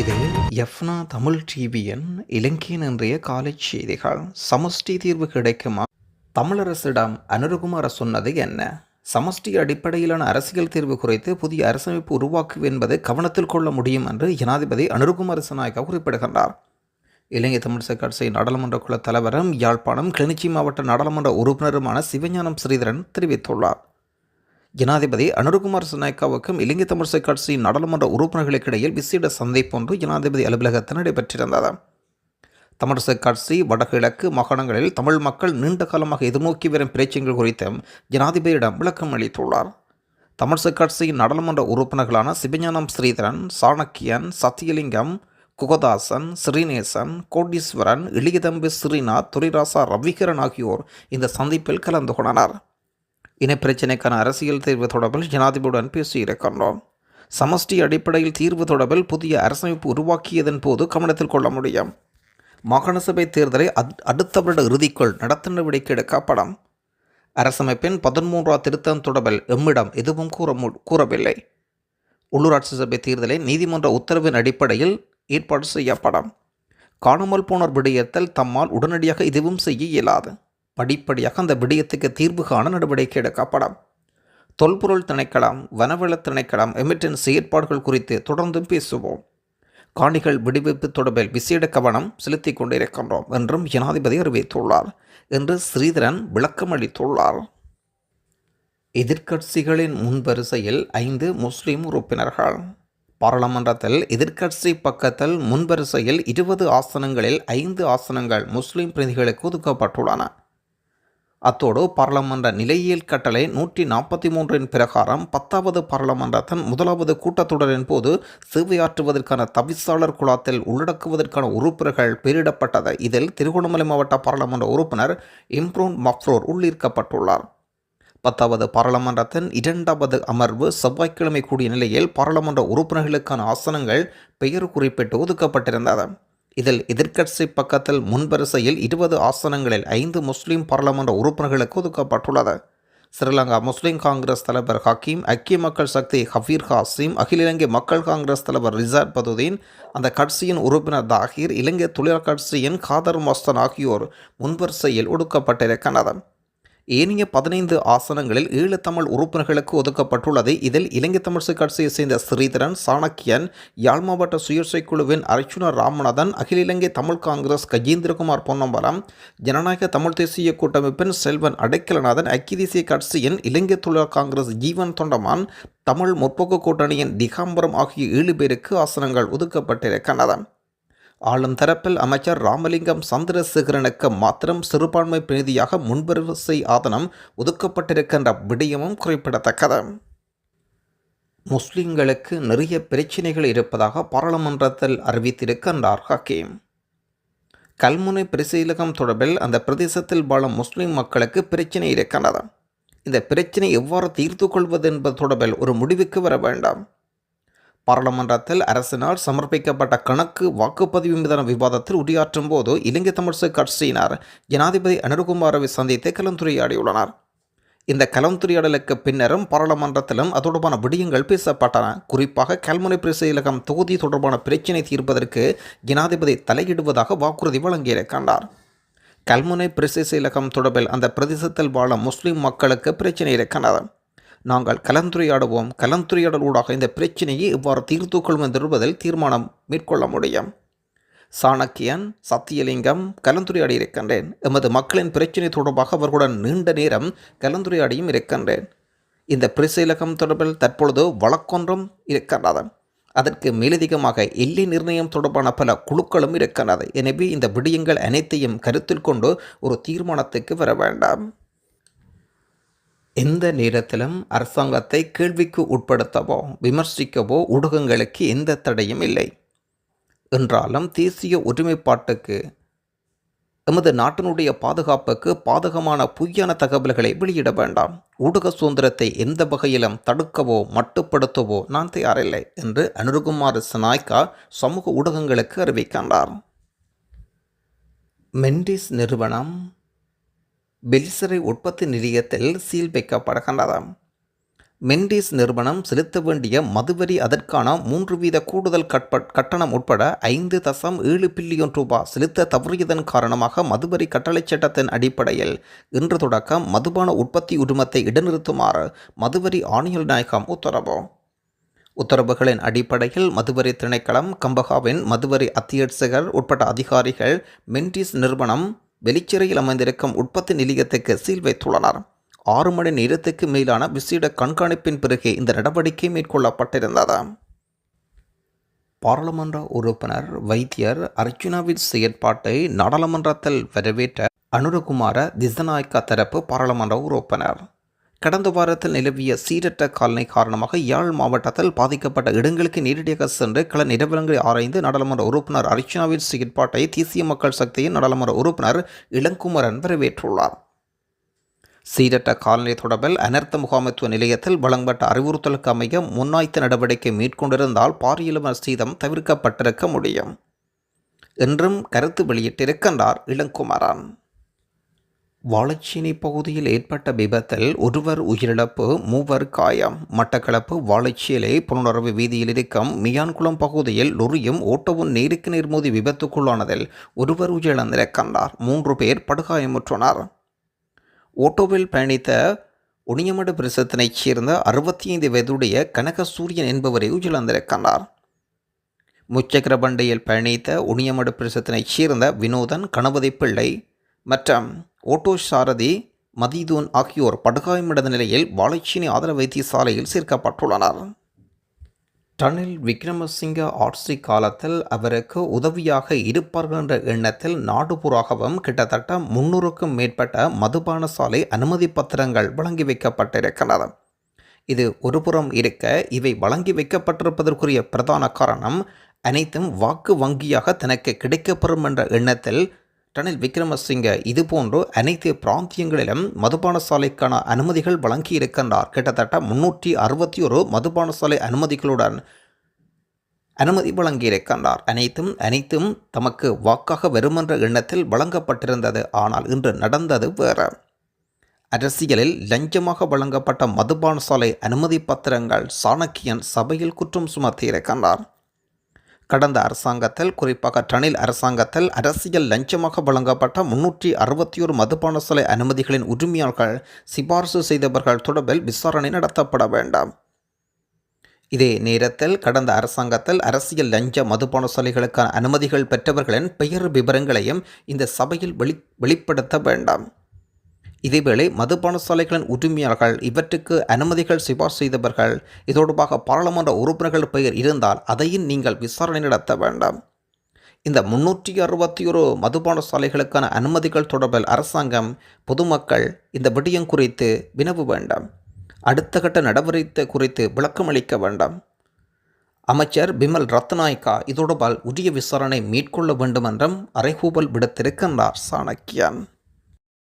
இது எஃப்னா தமிழ் டிவியின் இலங்கையின் இன்றைய காலை செய்திகள். சமஷ்டி தீர்வு கிடைக்குமா? தமிழரசிடம் அனுருகுமார சொன்னது என்ன? சமஷ்டி அடிப்படையிலான அரசியல் தீர்வு குறித்து புதிய அரசமைப்பு உருவாக்கும் என்பதை கவனத்தில் கொள்ள முடியும் என்று ஜனாதிபதி அனுருகுமார சநாயக்கா குறிப்பிடுகின்றார். இலங்கை தமிழ் கட்சி நாடாளுமன்ற குழு தலைவரும் யாழ்ப்பாணம் கிளிநொச்சி மாவட்ட நாடாளுமன்ற உறுப்பினருமான சிவஞானம் ஸ்ரீதரன் தெரிவித்துள்ளார். ஜனாதிபதி அனுருகுமார் சநாயக்காவுக்கும் இலங்கை தமிழிசை கட்சியின் நாடாளுமன்ற உறுப்பினர்களுக்கிடையில் விசேட சந்திப்பு ஒன்று ஜனாதிபதி அலுவலகத்தில் நடைபெற்றிருந்தது. தமிழிசை கட்சி வடகிழக்கு மாகாணங்களில் தமிழ் மக்கள் நீண்ட காலமாக எதிர்நோக்கி வரும் பிரச்சனைகள் குறித்தும் ஜனாதிபதியிடம் விளக்கம் அளித்துள்ளார். தமிழிசை கட்சியின் நாடாளுமன்ற உறுப்பினர்களான சிவஞானம் ஸ்ரீதரன் சாணக்கியன் சத்தியலிங்கம் குகதாசன் ஸ்ரீநேசன் கோடீஸ்வரன் இளியதம்பி ஸ்ரீநாத் துரிராசா ரவிகரன் ஆகியோர் இந்த சந்திப்பில் கலந்து கொண்டனர். இனப்பிரச்சினைக்கான அரசியல் தீர்வு தொடர்பில் ஜனாதிபதியுடன் பேசியிருக்கின்றோம். சமஷ்டி அடிப்படையில் தீர்வு தொடர்பில் புதிய அரசமைப்பு உருவாக்கியதன் போது கவனத்தில் கொள்ள முடியும். மாகாண சபை தேர்தலை அடுத்த வருட இறுதிக்குள் நடத்த நடவடிக்கை எடுக்கப்படும் அரசமைப்பின் பதிமூன்றாம் திருத்தம் தொடர்பில் எம்மிடம் எதுவும் கூற மு- கூறவில்லை. உள்ளூராட்சி சபை தேர்தலை நீதிமன்ற உத்தரவின் அடிப்படையில் ஏற்பாடு செய்யப்படும். காணாமல் போனோர் விடயத்தில் தம்மால் உடனடியாக எதுவும் செய்ய இயலாது. படிப்படியாக அந்த விடயத்துக்கு தீர்வு காண நடவடிக்கை எடுக்கப்படும். தொல்பொருள் திணைக்களம் வனவள திணைக்களம் எமிட்டின் ஏற்பாடுகள் குறித்து தொடர்ந்து பேசுவோம். காணிகள் விடுவிப்பு தொடர்பில் விசேட கவனம் செலுத்திக் கொண்டிருக்கின்றோம் என்றும் ஜனாதிபதி அறிவித்துள்ளார் என்று ஸ்ரீதரன் விளக்கம் அளித்துள்ளார். எதிர்க்கட்சிகளின் முன்வரிசையில் ஐந்து முஸ்லிம் உறுப்பினர்கள். பாராளுமன்றத்தில் எதிர்க்கட்சி பக்கத்தில் முன்வரிசையில் இருபது ஆசனங்களில் ஐந்து ஆசனங்கள் முஸ்லிம் பிரதிகளுக்கு ஒதுக்கப்பட்டுள்ளன. அத்தோடு பாராளுமன்ற நிலையியல் கட்டளை நூற்றி நாற்பத்தி மூன்றின் பிரகாரம் பத்தாவது பாராளுமன்றத்தின் முதலாவது கூட்டத்தொடரின் போது சேவையாற்றுவதற்கான தவிசாளர் குழாத்தில் உள்ளடக்குவதற்கான உறுப்பினர்கள் பெயரிடப்பட்டது இதில் திருகோணமலை மாவட்ட பாராளுமன்ற உறுப்பினர் இம்ரோன் மஃப்ரோர் உள்ளீர்க்கப்பட்டுள்ளார். பத்தாவது பாராளுமன்றத்தின் இரண்டாவது அமர்வு செவ்வாய்க்கிழமை கூடிய நிலையில் பாராளுமன்ற உறுப்பினர்களுக்கான ஆசனங்கள் பெயர் குறிப்பிட்டு ஒதுக்கப்பட்டிருந்தது. இதில் எதிர்க்கட்சி பக்கத்தில் முன்வரிசையில் இருபது ஆசனங்களில் ஐந்து முஸ்லீம் பாராளுமன்ற உறுப்பினர்களுக்கு ஒதுக்கப்பட்டுள்ளது. ஸ்ரீலங்கா முஸ்லிம் காங்கிரஸ் தலைவர் ஹக்கீம் ஐக்கிய மக்கள் சக்தி ஹபீர் ஹாசிம் அகில இலங்கை மக்கள் காங்கிரஸ் தலைவர் ரிசாட் பதுதீன் அந்த கட்சியின் உறுப்பினர் தாகிர் இலங்கை தொழிலாளர் கட்சியின் காதர் மஸ்தான் ஆகியோர் முன்வரிசையில் ஒடுக்கப்பட்டிருக்கின்றனர். ஏனைய பதினைந்து ஆசனங்களில் ஈழத்தமிழ் உறுப்பினர்களுக்கு ஒதுக்கப்பட்டுள்ளது இதில் இலங்கை தமிழிசை கட்சியை சேர்ந்த ஸ்ரீதரன் சாணக்கியன் யாழ் மாவட்ட சுயேட்சை குழுவின் அர்ச்சுனர் ராமநாதன் அகில இலங்கை தமிழ் காங்கிரஸ் கஜேந்திரகுமார் பொன்னம்பலம் ஜனநாயக தமிழ் தேசிய கூட்டமைப்பின் செல்வன் அடைக்கலநாதன் ஐக்கிய தேசிய கட்சியின் இலங்கை தொழிலாளர் காங்கிரஸ் ஜீவன் தொண்டமான் தமிழ் முற்போக்கு கூட்டணியின் திகாம்பரம் ஆகிய ஏழு பேருக்கு ஆசனங்கள் ஒதுக்கப்பட்டிருக்கின்றன. ஆளும் தரப்பில் அமைச்சர் ராமலிங்கம் சந்திரசேகரனுக்கு மாத்திரம் சிறுபான்மை பிரதியாக முன்வரிசை ஆதனம் ஒதுக்கப்பட்டிருக்கின்ற விடயமும் குறிப்பிடத்தக்கது. முஸ்லிம்களுக்கு நிறைய பிரச்சினைகள் இருப்பதாக பாராளுமன்றத்தில் அறிவித்திருக்கின்றார் ஹக்கீம். கல்முனை பரிசீலகம் தொடர்பில் அந்த பிரதேசத்தில் வாழும் முஸ்லிம் மக்களுக்கு பிரச்சினை இருக்கின்றது. இந்த பிரச்சினை எவ்வாறு தீர்த்து கொள்வது என்பது தொடர்பில் ஒரு முடிவுக்கு வர வேண்டாம். பாராளுமன்றத்தில் அரசினால் சமர்ப்பிக்கப்பட்ட கணக்கு வாக்குப்பதிவு மீதான விவாதத்தில் உரையாற்றும் போது இலங்கை தமிழிசை கட்சியினர் ஜனாதிபதி அனுருகுமாரவை சந்தித்து கலந்துரையாடியுள்ளனர். இந்த கலந்துரையாடலுக்கு பின்னரும் பாராளுமன்றத்திலும் அது தொடர்பான விடயங்கள் பேசப்பட்டன. குறிப்பாக கல்முனை பிரசையிலகம் தொகுதி தொடர்பான பிரச்சினை தீர்ப்பதற்கு ஜனாதிபதி தலையிடுவதாக வாக்குறுதி வழங்கியிருக்கின்றார். கல்முனை பிரசீலகம் தொடர்பில் அந்த பிரதேசத்தில் வாழும் முஸ்லிம் மக்களுக்கு பிரச்சினை இருக்கின்றது. நாங்கள் கலந்துரையாடுவோம். கலந்துரையாடலூடாக இந்த பிரச்சனையை எவ்வாறு தீர்த்து கொள்வோம் என்பதில் தீர்மானம் மேற்கொள்ள முடியும். சாணக்கியன் சத்தியலிங்கம் கலந்துரையாடி இருக்கின்றேன் எமது மக்களின் பிரச்சினை தொடர்பாக அவர்களுடன் நீண்ட நேரம் கலந்துரையாடியும் இருக்கின்றேன். இந்த பிரசீலகம் தொடர்பில் தற்பொழுது வழக்கொன்றும் இருக்கின்றது. அதற்கு மேலதிகமாக எல்லை நிர்ணயம் தொடர்பான பல குழுக்களும் இருக்கின்றது. எனவே இந்த விடயங்கள் அனைத்தையும் கருத்தில் கொண்டு ஒரு தீர்மானத்துக்கு வர வேண்டாம். எந்த நேரத்திலும் அரசாங்கத்தை கேள்விக்கு உட்படுத்தவோ விமர்சிக்கவோ ஊடகங்களுக்கு எந்த தடையும் இல்லை. என்றாலும் தேசிய ஒருமைப்பாட்டுக்கு எமது நாட்டினுடைய பாதுகாப்புக்கு பாதகமான பொய்யான தகவல்களை வெளியிட வேண்டாம். ஊடக சுதந்திரத்தை எந்த வகையிலும் தடுக்கவோ மட்டுப்படுத்தவோ நான் தயாரில்லை என்று அனுருகுமார் சனாய்கா சமூக ஊடகங்களுக்கு அறிவிக்கின்றார். மெண்டிஸ் நிறுவனம் பெலிசரை உற்பத்தி நிலையத்தில் சீல் வைக்கப்படுகின்றது மெண்டிஸ் நிறுவனம் செலுத்த வேண்டிய மதுவரி அதற்கான மூன்று வீத கூடுதல் கட்ப கட்டணம் உட்பட ஐந்து தசம் ஏழு பில்லியன் ரூபாய் செலுத்த தவறியதன் காரணமாக மதுவரி கட்டளைச் சட்டத்தின் அடிப்படையில் இன்று தொடக்கம் மதுபான உற்பத்தி உரிமத்தை இடைநிறுத்துமாறு மதுவரி ஆணையர் நாயகம் உத்தரவு. உத்தரவுகளின் அடிப்படையில் மதுவரி திணைக்களம் கம்பகாவின் மதுவரி அத்தியட்சகர் உட்பட்ட அதிகாரிகள் மென்டிஸ் நிறுவனம் வெளிச்சிறையில் அமைந்திருக்கும் உற்பத்தி நிலையத்துக்கு சீல் வைத்துள்ளனர். ஆறு மணி நேரத்துக்கு மேலான விசேட கண்காணிப்பின் பிறகே இந்த நடவடிக்கை மேற்கொள்ளப்பட்டிருந்தது. பாராளுமன்ற உறுப்பினர் வைத்தியர் அர்ஜுனாவின் செயற்பாட்டை நாடாளுமன்றத்தில் வரவேற்ற அனுரகுமார திசநாயக்கா தரப்பு பாராளுமன்ற உறுப்பினர். கடந்த வாரத்தில் நிலவிய சீரற்ற காலனை காரணமாக யாழ் மாவட்டத்தில் பாதிக்கப்பட்ட இடங்களுக்கு நேரடியாக சென்று கள நிலவரங்களை ஆராய்ந்து நாடாளுமன்ற உறுப்பினர் அர்ச்சனாவின் செயற்பாட்டை தேசிய மக்கள் சக்தியின் நாடாளுமன்ற உறுப்பினர் இளங்குமரன் வரவேற்றுள்ளார். சீரற்ற காலநிலை தொடர்பில் அனர்த்த முகாமைத்துவ நிலையத்தில் வழங்கப்பட்ட அறிவுறுத்தலுக்கு அமைய முன்னாய்த்த நடவடிக்கை மேற்கொண்டிருந்தால் பாரியலுமர் சீதம் தவிர்க்கப்பட்டிருக்க முடியும். என்றும் கருத்து வெளியிட்டிருக்கின்றார் இளங்குமரன். வாழைச்சேனை பகுதியில் ஏற்பட்ட விபத்தில் ஒருவர் உயிரிழப்பு மூவர் காயம். மட்டக்களப்பு வாழைச்சேலை புனரவு வீதியில் இருக்கும் மியான்குளம் பகுதியில் லொரியும் ஓட்டவும் நேருக்கு நேர் மோதி விபத்துக்குள்ளானதில் ஒருவர் உயிரிழந்திருக்கின்றார் மூன்று பேர் படுகாயமுற்றனர். ஓட்டோவில் பயணித்த ஒனியமடு பிரசத்தினைச் சேர்ந்த அறுபத்தி ஐந்து வயதுடைய கனகசூரியன் என்பவரை உயிரிழந்திருக்கின்றார் முச்சக்கர பண்டையில் பயணித்த உணியமடு பிரசத்தினைச் சேர்ந்த வினோதன் கணபதி பிள்ளை மற்றும் ஓட்டோ சாரதி மதிதூன் ஆகியோர் படுகாயமடைந்த நிலையில் வாழைச்சேனி ஆதர வைத்தியசாலையில் சேர்க்கப்பட்டுள்ளனர். டனில் விக்ரமசிங்க ஆட்சி காலத்தில் அவருக்கு உதவியாக இருப்பார்கள் என்ற எண்ணத்தில் நாடுபுறாகவும் கிட்டத்தட்ட முன்னூறுக்கும் மேற்பட்ட மதுபான சாலை அனுமதி பத்திரங்கள் வழங்கி வைக்கப்பட்டிருக்கின்றன. இது ஒருபுறம் இருக்க இவை வழங்கி வைக்கப்பட்டிருப்பதற்குரிய பிரதான காரணம் அனைத்தும் வாக்கு வங்கியாக தனக்கு கிடைக்கப்பெறும் என்ற எண்ணத்தில் ரணில் விக்ரமசிங்க இதுபோன்று அனைத்து பிராந்தியங்களிலும் மதுபான சாலைக்கான அனுமதிகள் வழங்கியிருக்கின்றார். கிட்டத்தட்ட முன்னூற்றி அறுபத்தி ஒரு மதுபான சாலை அனுமதிகளுடன் அனுமதி வழங்கியிருக்கின்றார். அனைத்தும் அனைத்தும் தமக்கு வாக்காக வருமென்ற எண்ணத்தில் வழங்கப்பட்டிருந்தது. ஆனால் இன்று நடந்தது வேறு. அரசியலில் லஞ்சமாக வழங்கப்பட்ட மதுபான சாலை அனுமதி பத்திரங்கள் சாணக்கியன் சபையில் குற்றம் சுமத்தியிருக்கின்றார். கடந்த அரசாங்கத்தில் குறிப்பாக டனில் அரசாங்கத்தில் அரசியல் லஞ்சமாக வழங்கப்பட்ட முன்னூற்றி அறுபத்தி ஒரு மதுபான சாலை அனுமதிகளின் உரிமையாளர்கள் சிபார்சு செய்தவர்கள் தொடர்பில் விசாரணை நடத்தப்பட வேண்டாம். இதே நேரத்தில் கடந்த அரசாங்கத்தில் அரசியல் லஞ்ச மதுபான சாலைகளுக்கான அனுமதிகள் பெற்றவர்களின் பெயர் விவரங்களையும் இந்த சபையில் வெளி வெளிப்படுத்த வேண்டாம். இதேவேளை மதுபான சாலைகளின் உரிமையாளர்கள் இவற்றுக்கு அனுமதிகள் சிபார் செய்தவர்கள் இது தொடர்பாக பாராளுமன்ற உறுப்பினர்கள் பெயர் இருந்தால் அதையும் நீங்கள் விசாரணை நடத்த வேண்டாம். இந்த முன்னூற்றி அறுபத்தி ஒரு மதுபான சாலைகளுக்கான அனுமதிகள் தொடர்பில் அரசாங்கம் பொதுமக்கள் இந்த விடயம் குறித்து வினவு வேண்டாம். அடுத்த கட்ட நடவடிக்கை குறித்து விளக்கமளிக்க வேண்டாம். அமைச்சர் பிமல் ரத்நாயக்கா இதோடுபால் உரிய விசாரணை மேற்கொள்ள வேண்டுமென்றும் அறைகூவல் விடுத்திருக்கின்றார் சாணக்கியன்.